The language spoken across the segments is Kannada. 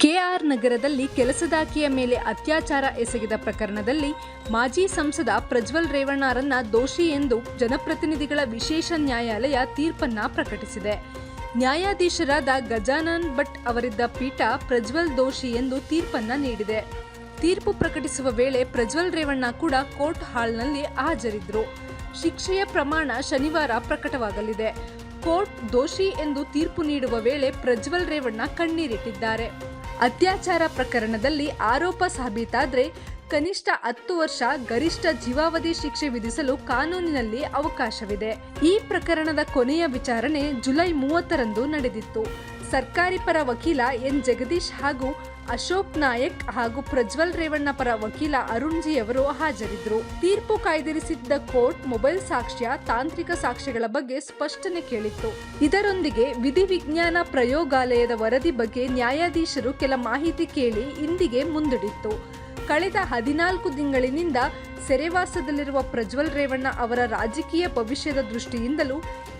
ಕೆಆರ್ ನಗರದಲ್ಲಿ ಕೆಲಸದಾಕಿಯ ಮೇಲೆ ಅತ್ಯಾಚಾರ ಎಸಗಿದ ಪ್ರಕರಣದಲ್ಲಿ ಮಾಜಿ ಸಂಸದ ಪ್ರಜ್ವಲ್ ರೇವಣ್ಣರನ್ನ ದೋಷಿ ಎಂದು ಜನಪ್ರತಿನಿಧಿಗಳ ವಿಶೇಷ ನ್ಯಾಯಾಲಯ ತೀರ್ಪನ್ನ ಪ್ರಕಟಿಸಿದೆ. ನ್ಯಾಯಾಧೀಶರಾದ ಗಜಾನನ್ ಭಟ್ ಅವರಿದ್ದ ಪೀಠ ಪ್ರಜ್ವಲ್ ದೋಷಿ ಎಂದು ತೀರ್ಪನ್ನ ನೀಡಿದೆ. ತೀರ್ಪು ಪ್ರಕಟಿಸುವ ವೇಳೆ ಪ್ರಜ್ವಲ್ ರೇವಣ್ಣ ಕೂಡ ಕೋರ್ಟ್ ಹಾಲ್ನಲ್ಲಿ ಹಾಜರಿದ್ದರು ಶಿಕ್ಷೆಯ ಪ್ರಮಾಣ ಶನಿವಾರ ಪ್ರಕಟವಾಗಲಿದೆ. ಕೋರ್ಟ್ ದೋಷಿ ಎಂದು ತೀರ್ಪು ನೀಡುವ ವೇಳೆ ಪ್ರಜ್ವಲ್ ರೇವಣ್ಣ ಕಣ್ಣೀರಿಟ್ಟಿದ್ದಾರೆ. ಅತ್ಯಾಚಾರ ಪ್ರಕರಣದಲ್ಲಿ ಆರೋಪ ಸಾಬೀತಾದ್ರೆ ಕನಿಷ್ಠ ಹತ್ತು ವರ್ಷ ಗರಿಷ್ಠ ಜೀವಾವಧಿ ಶಿಕ್ಷೆ ವಿಧಿಸಲು ಕಾನೂನಿನಲ್ಲಿ ಅವಕಾಶವಿದೆ. ಈ ಪ್ರಕರಣದ ಕೊನೆಯ ವಿಚಾರಣೆ ಜುಲೈ ಮೂವತ್ತರಂದು ನಡೆದಿತ್ತು. ಸರ್ಕಾರಿ ಪರ ವಕೀಲ ಎನ್. ಜಗದೀಶ್ ಹಾಗೂ ಅಶೋಕ್ ನಾಯಕ್ ಹಾಗೂ ಪ್ರಜ್ವಲ್ ರೇವಣ್ಣ ಪರ ವಕೀಲ ಅರುಣ್ ಜಿ ಅವರು ಹಾಜರಿದ್ದರು. ತೀರ್ಪು ಕಾಯ್ದಿರಿಸಿದ್ದ ಕೋರ್ಟ್ ಮೊಬೈಲ್ ಸಾಕ್ಷ್ಯ, ತಾಂತ್ರಿಕ ಸಾಕ್ಷ್ಯಗಳ ಬಗ್ಗೆ ಸ್ಪಷ್ಟನೆ ಕೇಳಿತ್ತು. ಇದರೊಂದಿಗೆ ವಿಧಿವಿಜ್ಞಾನ ಪ್ರಯೋಗಾಲಯದ ವರದಿ ಬಗ್ಗೆ ನ್ಯಾಯಾಧೀಶರು ಕೆಲ ಮಾಹಿತಿ ಕೇಳಿ ಇಂದಿಗೆ ಮುಂದೂಡಿತ್ತು. ಕಳೆದ ಹದಿನಾಲ್ಕು ತಿಂಗಳಿನಿಂದ ಸೆರೆವಾಸದಲ್ಲಿರುವ ಪ್ರಜ್ವಲ್ ರೇವಣ್ಣ ಅವರ ರಾಜಕೀಯ ಭವಿಷ್ಯದ ದೃಷ್ಟಿಯಿಂದಲೂ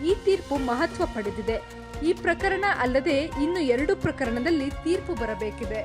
ಈ ತೀರ್ಪು ಮಹತ್ವ ಪಡೆದಿದೆ. ಈ ಪ್ರಕರಣ ಅಲ್ಲದೆ ಇನ್ನು ಎರಡು ಪ್ರಕರಣದಲ್ಲಿ ತೀರ್ಪು ಬರಬೇಕಿದೆ.